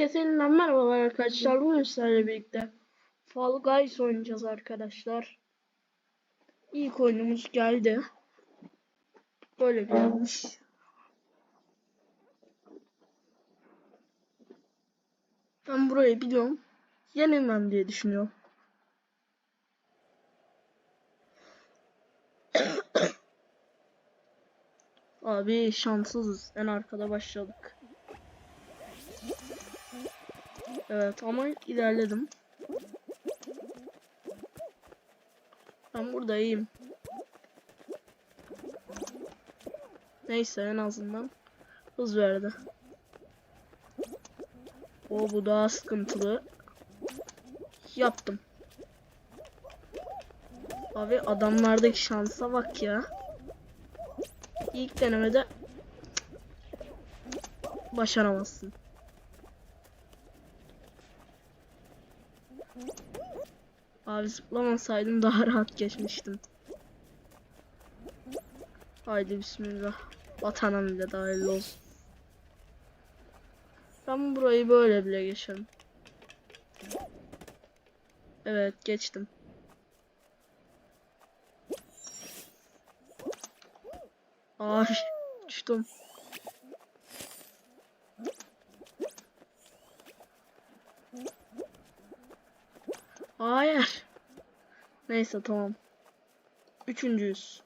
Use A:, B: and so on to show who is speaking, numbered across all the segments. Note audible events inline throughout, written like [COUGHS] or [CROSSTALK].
A: Herkese merhabalar arkadaşlar. Bugün sizlerle birlikte Fall Guys oynayacağız arkadaşlar. İlk oyunumuz geldi. Böyle yapmış. Ben burayı biliyorum. Yenilmem diye düşünüyorum. [COUGHS] Abi şanssızız. En arkada başladık. Evet ama ilerledim. Ben burada iyiyim. Neyse en azından hız verdi. O bu daha sıkıntılı. Yaptım. Abi adamlardaki şansa bak ya. İlk denemede başaramazsın. Abi zıplamasaydım daha rahat geçmiştim. Haydi bismillah. Vatanım bile dahil olsun. Ben burayı böyle bile geçerim. Evet geçtim. Ay düştüm. Hayır. Neyse tamam. Üçüncüyüz.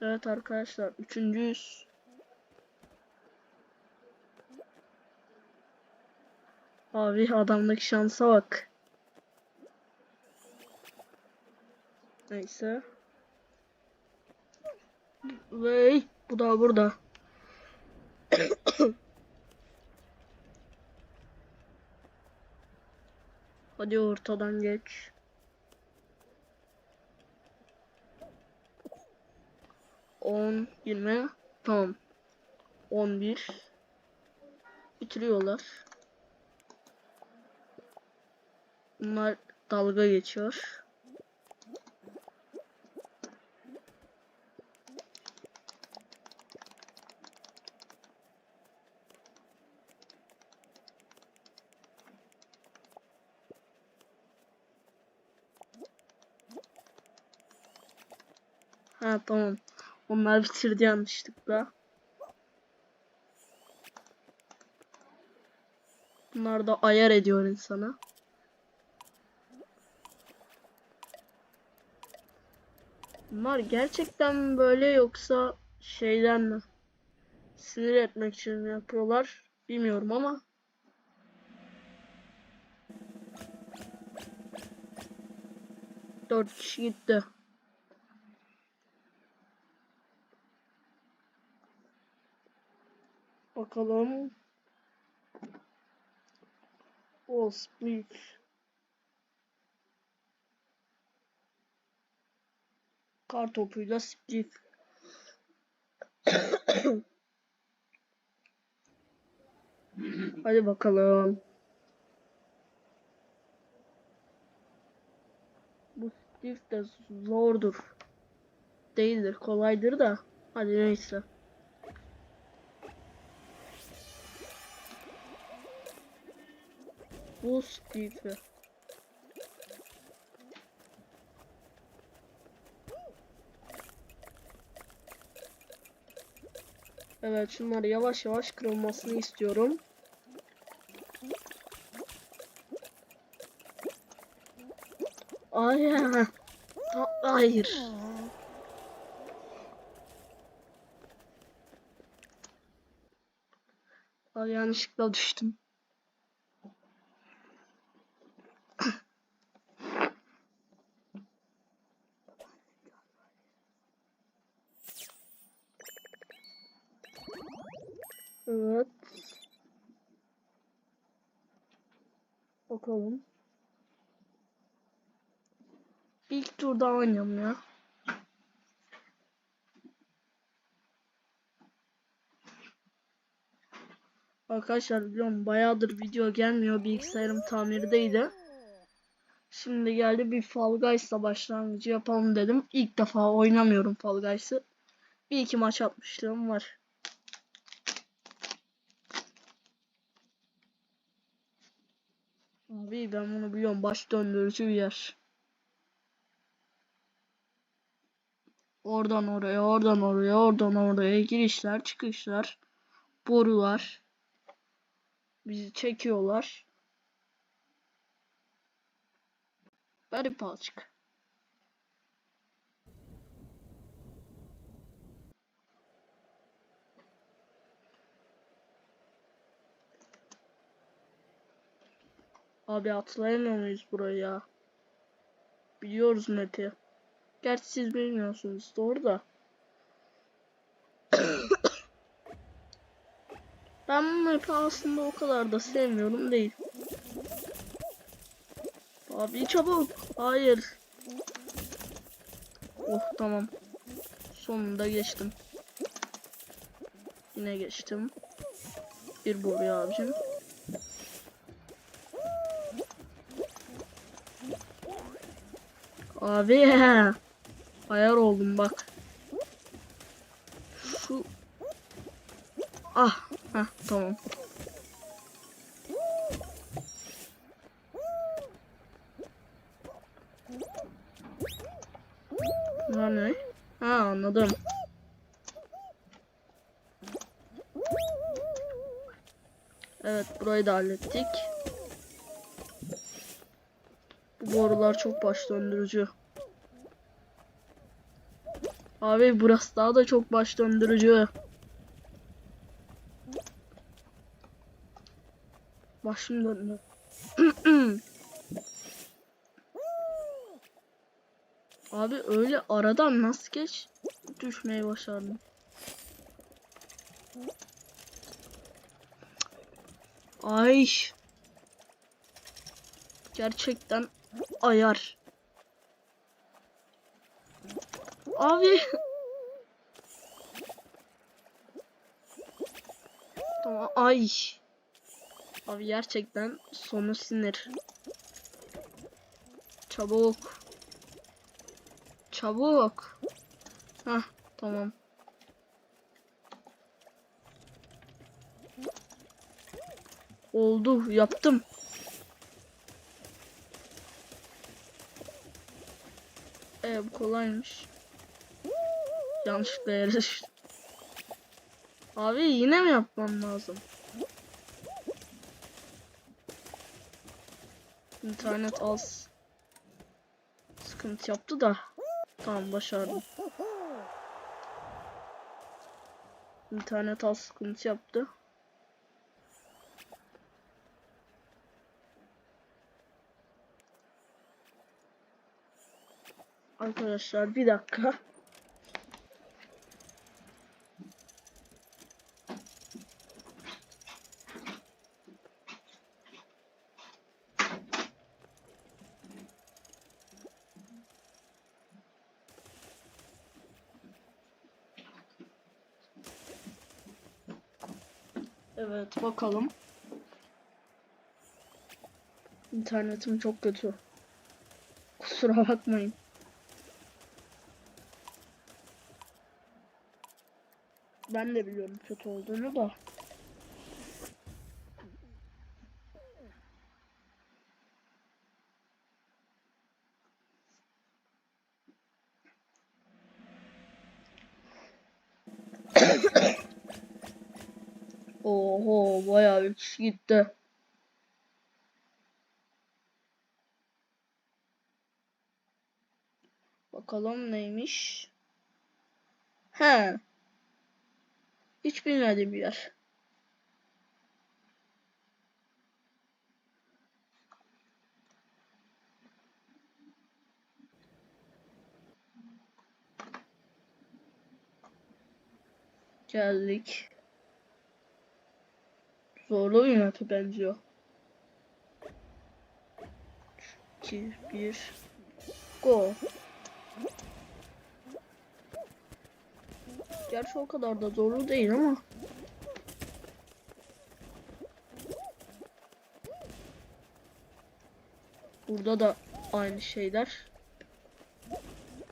A: Evet arkadaşlar üçüncüyüz. Abi adamdaki şansa bak. Neyse. Vey bu da burada. [COUGHS] Hadi ortadan geç. On, yirmi, tamam. On bir. Bitiriyorlar. Bunlar dalga geçiyor. Ha tamam. Onlar bitirdi yanlışlıkla. Bunlar da ayar ediyor insana. Bunlar gerçekten böyle yoksa şeyden mi? Sinir etmek için mi yapıyorlar bilmiyorum ama. Dört kişi gitti. Bakalım. O split. Kar topuyla split. Hadi bakalım. Bu split de zordur. Değildir, kolaydır da. Hadi neyse. Buz tipi. Evet şunları yavaş yavaş kırılmasını istiyorum. Hayır. Hayır. Ay yanlışlıkla düştüm. Evet. Bakalım. İlk turda oynayalım ya. Arkadaşlar biliyorum bayağıdır video gelmiyor. Bilgisayarım tamirdeydi. Şimdi geldi bir Fall Guys'la başlangıcı yapalım dedim. İlk defa oynamıyorum Fall Guys'ı. Bir iki maç atmışlığım var. Ben bunu biliyorum. Baş döndürücü bir yer. Oradan oraya, oradan oraya, oradan oraya girişler, çıkışlar, borular. Bizi çekiyorlar. Garip azıcık. Abi atlayamıyor muyuz buraya ya? Biliyoruz map'i. Gerçi siz bilmiyorsunuz doğru da. [COUGHS] ben bu map'i aslında o kadar da sevmiyorum değil. Abi çabuk. Hayır. Oh tamam. Sonunda geçtim. Yine geçtim. Bir boruya abicim. Abi ayar oldum bak. Şu Ah, ha tamam. Bunlar ne? Ha anladım. Evet burayı da hallettik. Bu borular çok baş döndürücü. Abi burası daha da çok baş döndürücü. Başım döndü. [CLEARS THROAT] Abi öyle aradan nasıl geç düşmeyi başardım. Ay. Gerçekten ayar. Abi. Tamam ay. Abi gerçekten sonu sinir. Çabuk. Çabuk. Hah tamam. Oldu yaptım. Ee, bu kolaymış. Yanlışlıkla yere. Abi yine mi yapmam lazım? İnternet az sıkıntı yaptı da tamam başardım. İnternet az sıkıntı yaptı. Arkadaşlar bir dakika. Evet bakalım. İnternetim çok kötü. Kusura bakmayın. Ben de biliyorum kötü olduğunu da. [COUGHS] Oho bayağı bir kişi gitti. Bakalım neymiş. He. Hiç bilmediğim bir yer. Geldik. Zorlu map'e benziyor. 2, 1, go. Gerçi o kadar da zorlu değil ama. Burada da aynı şeyler.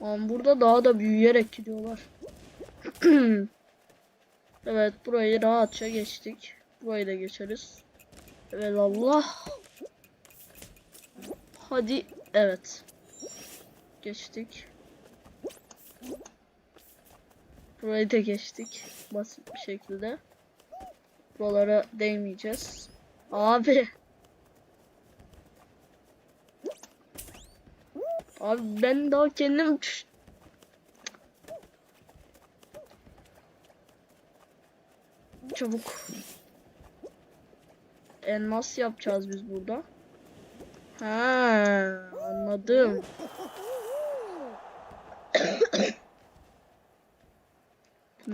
A: Ama burada daha da büyüyerek gidiyorlar. [CLEARS THROAT] evet burayı rahatça geçtik. Burayı da geçeriz. Evet Allah. Hadi evet. Geçtik. Burayı da geçtik. Basit bir şekilde. Buralara değmeyeceğiz. Abi. Abi ben daha kendim Çabuk. Elmas yapacağız biz burada. Ha, anladım.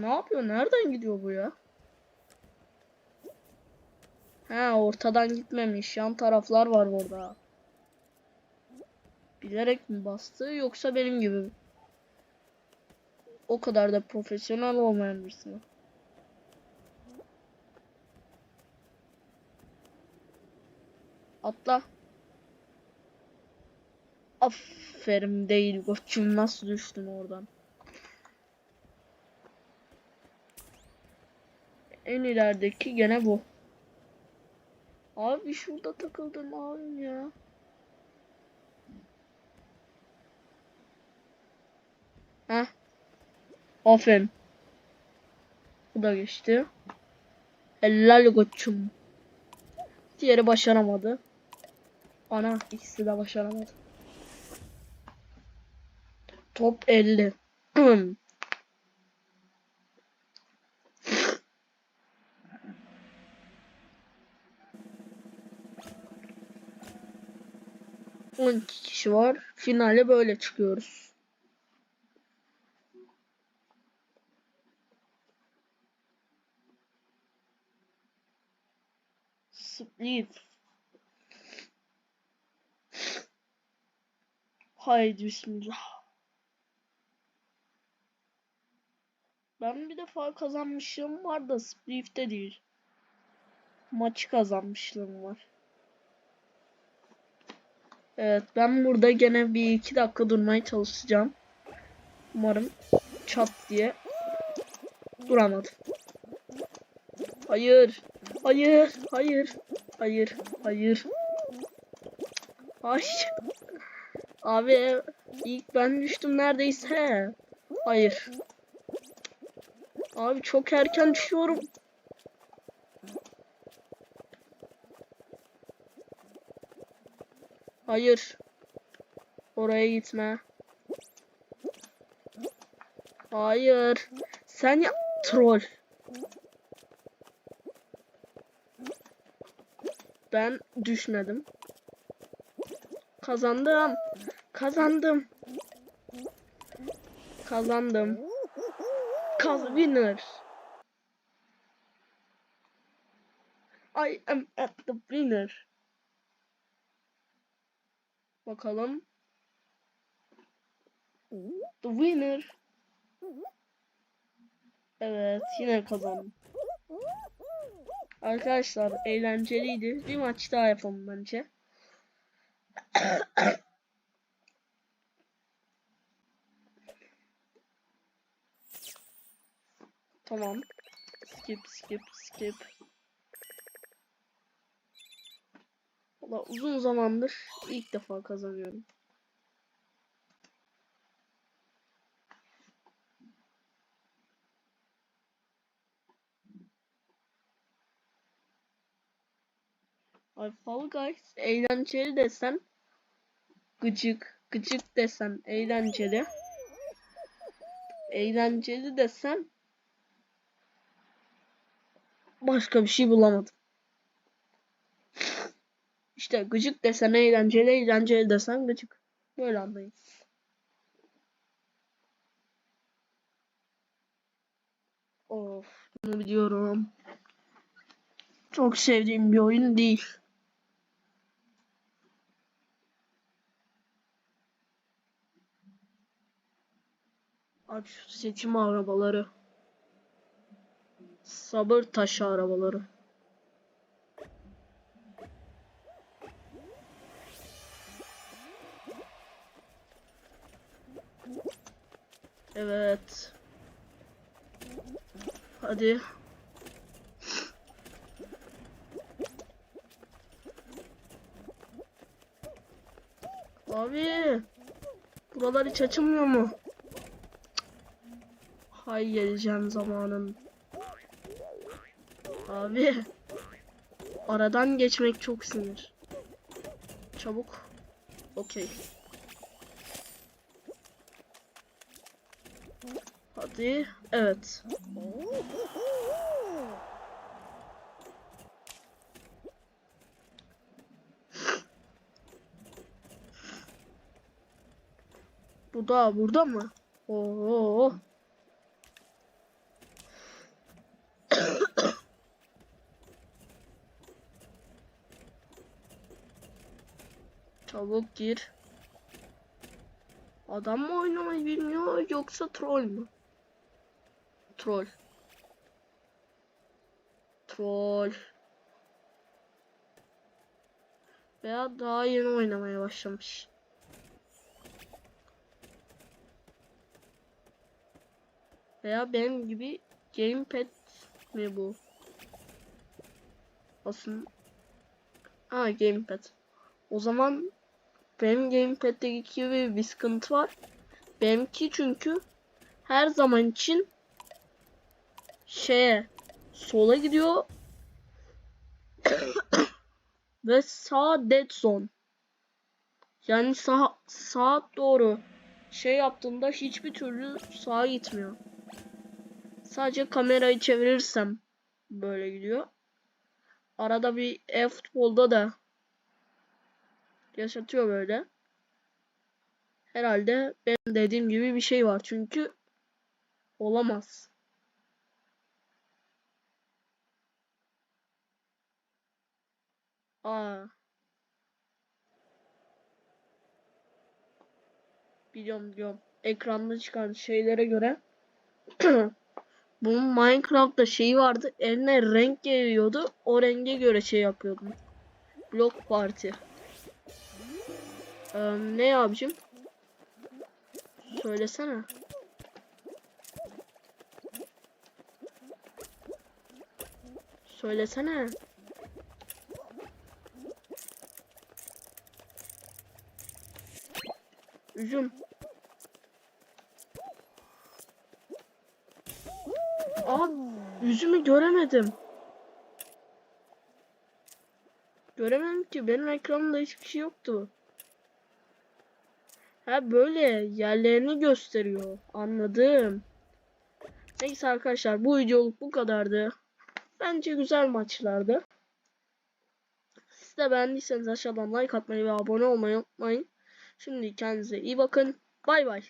A: Ne yapıyor? Nereden gidiyor bu ya? Ha, ortadan gitmemiş. Yan taraflar var burada. Bilerek mi bastı yoksa benim gibi? O kadar da profesyonel olmayan birisi mi? Atla. Aferin değil koçum nasıl düştün oradan? En ilerideki gene bu. Abi şurada takıldım abim ya. Heh. Aferin. Bu da geçti. Helal koçum. Diğeri başaramadı. Ana ikisi de başaramadı. Top 50. [CLEARS THROAT] On iki kişi var. Finale böyle çıkıyoruz. Split. Haydi bismillah. Ben bir defa kazanmışlığım var da Splift'te değil. Maçı kazanmışlığım var. Evet ben burada gene bir iki dakika durmaya çalışacağım. Umarım çat diye duramadım. Hayır. Hayır. Hayır. Hayır. Hayır. Ay. Abi ilk ben düştüm neredeyse. Hayır. Abi çok erken düşüyorum. Hayır. Oraya gitme. Hayır. Sen ya troll. Ben düşmedim. Kazandım. Kazandım. Kazandım. Kaz winner. I am at the winner. Bakalım. The winner. Evet yine kazandım. Arkadaşlar eğlenceliydi. Bir maç daha yapalım bence. tamam. Skip skip skip. Valla uzun zamandır ilk defa kazanıyorum. Ay Fall Guys eğlenceli desen gıcık gıcık desen eğlenceli eğlenceli desen başka bir şey bulamadım. İşte gıcık desen eğlenceli eğlenceli desen gıcık. Böyle anlayın. Of bunu biliyorum. Çok sevdiğim bir oyun değil. Aç şu seçim arabaları. Sabır taşı arabaları. Evet. Hadi. Abi. Buralar hiç açılmıyor mu? Hay geleceğim zamanın. Abi. Aradan geçmek çok sinir. Çabuk. Okey. Hadi. Evet. Bu da burada mı? Oo. Çabuk gir. Adam mı oynamayı bilmiyor yoksa troll mü? Troll. Troll. Veya daha yeni oynamaya başlamış. Veya benim gibi gamepad mi bu? Aslında Ha gamepad. O zaman benim gamepad'deki gibi bir sıkıntı var. Benimki çünkü her zaman için şeye sola gidiyor ve sağ dead zone. Yani sağ sağa doğru şey yaptığımda hiçbir türlü sağa gitmiyor. Sadece kamerayı çevirirsem böyle gidiyor. Arada bir e-futbolda da yaşatıyor böyle. Herhalde benim dediğim gibi bir şey var. Çünkü olamaz. Aa. Biliyorum biliyorum. Ekranda çıkan şeylere göre [CLEARS THROAT] bunun Minecraft'ta şeyi vardı. Eline renk geliyordu. O renge göre şey yapıyordum. Blok parti. Ee, ne abicim? Söylesene. Söylesene. Üzüm. Aa, yüzümü göremedim. Göremedim ki benim ekranımda hiçbir şey yoktu. Ha böyle yerlerini gösteriyor. Anladım. Neyse arkadaşlar bu videoluk bu kadardı. Bence güzel maçlardı. Siz de beğendiyseniz aşağıdan like atmayı ve abone olmayı unutmayın. Şimdi kendinize iyi bakın. Bay bay.